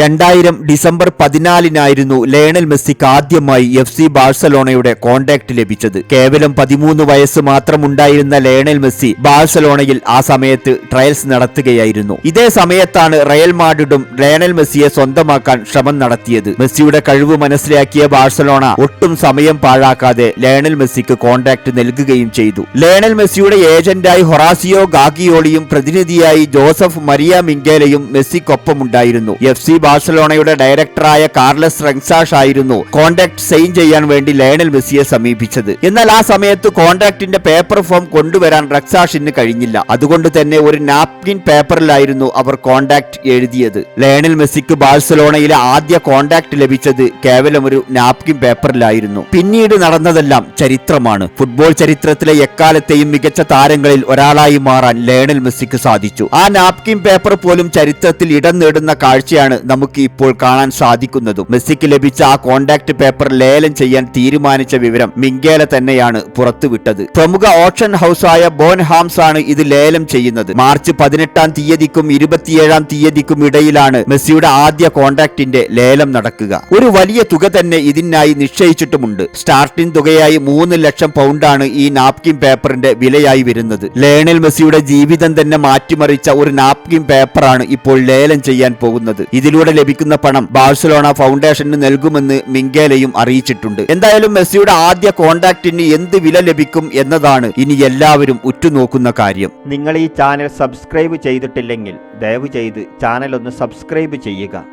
രണ്ടായിരം December പതിനാലിനായിരുന്നു Lionel മെസ്സിക്ക് ആദ്യമായി എഫ് സി ബാഴ്സലോണയുടെ കോണ്ടാക്ട് ലഭിച്ചത്. കേവലം പതിമൂന്ന് വയസ്സ് മാത്രമുണ്ടായിരുന്ന ലയണൽ മെസ്സി ബാഴ്സലോണയിൽ ആ സമയത്ത് ട്രയൽസ് നടത്തുകയായിരുന്നു. ഇതേ സമയത്താണ് റയൽ മാഡ്രിഡും ലയണൽ മെസ്സിയെ സ്വന്തമാക്കാൻ ശ്രമം നടത്തിയത്. മെസ്സിയുടെ കഴിവ് മനസ്സിലാക്കിയ ബാഴ്സലോണ ഒട്ടും സമയം പാഴാക്കാതെ ലയണൽ മെസ്സിക്ക് കോണ്ടാക്ട് നൽകുകയും ചെയ്തു. ലയണൽ മെസ്സിയുടെ ഏജന്റായി ഹൊറാസിയോ ഗാഗിയോളിയും പ്രതിനിധിയായി ജോസഫ് മരിയ മിങ്കേലയും മെസ്സിക്കൊപ്പമുണ്ടായിരുന്നു. എഫ് സി ബാഴ്സലോണയുടെ ഡയറക്ടറായ കാർലസ് റെങ്സാഷ് ആയിരുന്നു കോണ്ടാക്ട് സൈൻ ചെയ്യാൻ വേണ്ടി ലയണൽ മെസ്സിയെ സമീപിച്ചത്. എന്നാൽ ആ സമയത്ത് കോണ്ടാക്ടിന്റെ പേപ്പർ ഫോം കൊണ്ടുവരാൻ റെക്സാഷിന് കഴിഞ്ഞില്ല. അതുകൊണ്ട് തന്നെ ഒരു നാപ്കിൻ പേപ്പറിലായിരുന്നു അവർ കോണ്ടാക്ട് എഴുതിയത്. ലയണൽ മെസ്സിക്ക് ബാഴ്സലോണയിലെ ആദ്യ കോണ്ടാക്ട് ലഭിച്ചത് കേവലം ഒരു നാപ്കിൻ പേപ്പറിലായിരുന്നു. പിന്നീട് നടന്നതെല്ലാം ചരിത്രമാണ്. ഫുട്ബോൾ ചരിത്രത്തിലെ എക്കാലത്തെയും മികച്ച താരങ്ങളിൽ ഒരാളായി മാറാൻ ലയണൽ മെസ്സിക്ക് സാധിച്ചു. ആ നാപ്കിൻ പേപ്പർ പോലും ചരിത്രത്തിൽ ഇടം നേടുന്ന കാഴ്ചയാണ് നമുക്ക് ഇപ്പോൾ കാണാൻ സാധിക്കുന്നതും. മെസ്സിക്ക് ലഭിച്ച ആ കോണ്ടാക്ട് പേപ്പർ ലേലം ചെയ്യാൻ തീരുമാനിച്ച വിവരം മിങ്കേല തന്നെയാണ് പുറത്തുവിട്ടത്. പ്രമുഖ ഓപ്ഷൻ ഹൗസായ ബോൺ ഹാംസ് ആണ് ഇത് ലേലം ചെയ്യുന്നത്. മാർച്ച് പതിനെട്ടാം തീയതിക്കും ഇരുപത്തിയേഴാം തീയതിക്കും ഇടയിലാണ് മെസ്സിയുടെ ആദ്യ കോണ്ടാക്ടിന്റെ ലേലം നടക്കുക. ഒരു വലിയ തുക തന്നെ ഇതിനായി നിശ്ചയിച്ചിട്ടുമുണ്ട്. സ്റ്റാർട്ടിംഗ് തുകയായി മൂന്ന് ലക്ഷം പൗണ്ടാണ് ഈ നാപ്കിൻ പേപ്പറിന്റെ വിലയായി വരുന്നത്. ലയണൽ മെസ്സിയുടെ ജീവിതം തന്നെ മാറ്റിമറിച്ച ഒരു നാപ്കിൻ പേപ്പറാണ് ഇപ്പോൾ ലേലം ചെയ്യാൻ പോകുന്നത്. ഇതിലൂടെ ലഭിക്കുന്ന പണം ബാഴ്സലോണ ഫൗണ്ടേഷന് നൽകുമെന്ന് മിങ്കേലയും അറിയിച്ചിട്ടുണ്ട്. എന്തായാലും മെസ്സിയുടെ ആദ്യ കോണ്ടാക്ടിന് എന്ത് വില ലഭിക്കും എന്നതാണ് ഇനി എല്ലാവരും ഉറ്റുനോക്കുന്ന കാര്യം. നിങ്ങൾ ഈ ചാനൽ സബ്സ്ക്രൈബ് ചെയ്തിട്ടില്ലെങ്കിൽ ദയവ് ചെയ്ത് ചാനൽ ഒന്ന് സബ്സ്ക്രൈബ് ചെയ്യുക.